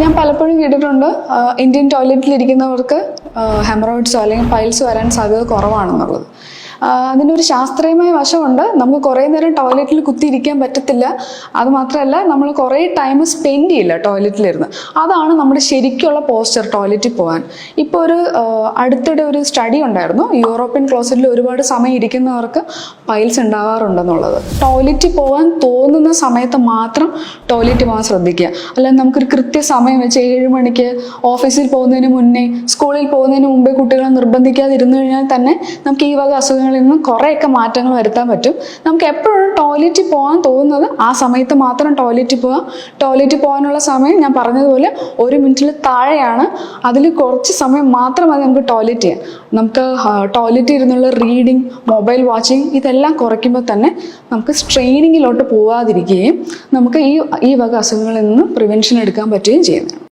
ഞാൻ പലപ്പോഴും കേട്ടിട്ടുണ്ട് ഇന്ത്യൻ ടോയ്ലറ്റിൽ ഇരിക്കുന്നവർക്ക് ഹെമറോയിഡ്സോ അല്ലെങ്കിൽ പൈൽസ് വരാൻ സാധ്യത കുറവാണെന്നുള്ളത്. അതിനൊരു ശാസ്ത്രീയമായ വശമുണ്ട്. നമുക്ക് കുറേ നേരം ടോയ്ലറ്റിൽ കുത്തിയിരിക്കാൻ പറ്റത്തില്ല. അത് മാത്രമല്ല നമ്മൾ കുറേ ടൈം സ്പെൻഡ് ചെയ്യില്ല ടോയ്ലറ്റിലിരുന്ന്. അതാണ് നമ്മുടെ ശരിക്കുള്ള പോസ്റ്റർ ടോയ്ലറ്റിൽ പോകാൻ ഇപ്പോൾ ഒരു അടുത്തിടെ ഒരു സ്റ്റഡി ഉണ്ടായിരുന്നു. യൂറോപ്യൻ ക്ലോസറ്റിൽ ഒരുപാട് സമയം ഇരിക്കുന്നവർക്ക് പൈൽസ് ഉണ്ടാകാറുണ്ടെന്നുള്ളത് ടോയ്ലറ്റിൽ പോകാൻ തോന്നുന്ന സമയത്ത് മാത്രം ടോയ്ലറ്റിൽ പോകാൻ ശ്രദ്ധിക്കുക. അല്ലാതെ നമുക്കൊരു കൃത്യസമയം വെച്ച് ഏഴ് മണിക്ക് ഓഫീസിൽ പോകുന്നതിന് മുന്നേ സ്കൂളിൽ പോകുന്നതിന് മുമ്പേ കുട്ടികളെ നിർബന്ധിക്കാതിരുന്നു കഴിഞ്ഞാൽ തന്നെ നമുക്ക് ഈ വക അസുഖങ്ങളിൽ നിന്നും കുറേയൊക്കെ മാറ്റങ്ങൾ വരുത്താൻ പറ്റും. നമുക്ക് എപ്പോഴും ടോയ്ലറ്റിൽ പോകാൻ തോന്നുന്നത് ആ സമയത്ത് മാത്രം ടോയ്ലറ്റിൽ പോകാം ടോയ്ലറ്റിൽ പോകാനുള്ള സമയം ഞാൻ പറഞ്ഞതുപോലെ ഒരു മിനിറ്റിൽ താഴെയാണ്. അതിൽ കുറച്ച് സമയം മാത്രം മതി നമുക്ക് ടോയ്ലറ്റ് ചെയ്യാം നമുക്ക് ടോയ്ലറ്റിൽ ഇരുന്നുള്ള റീഡിങ് മൊബൈൽ വാച്ചിങ് ഇതെല്ലാം കുറയ്ക്കുമ്പോൾ തന്നെ നമുക്ക് സ്ട്രെയിനിങ്ങിലോട്ട് പോവാതിരിക്കുകയും നമുക്ക് ഈ ഈ വക അസുഖങ്ങളിൽ നിന്ന് പ്രിവെൻഷൻ എടുക്കാൻ പറ്റുകയും ചെയ്യുന്നതാണ്.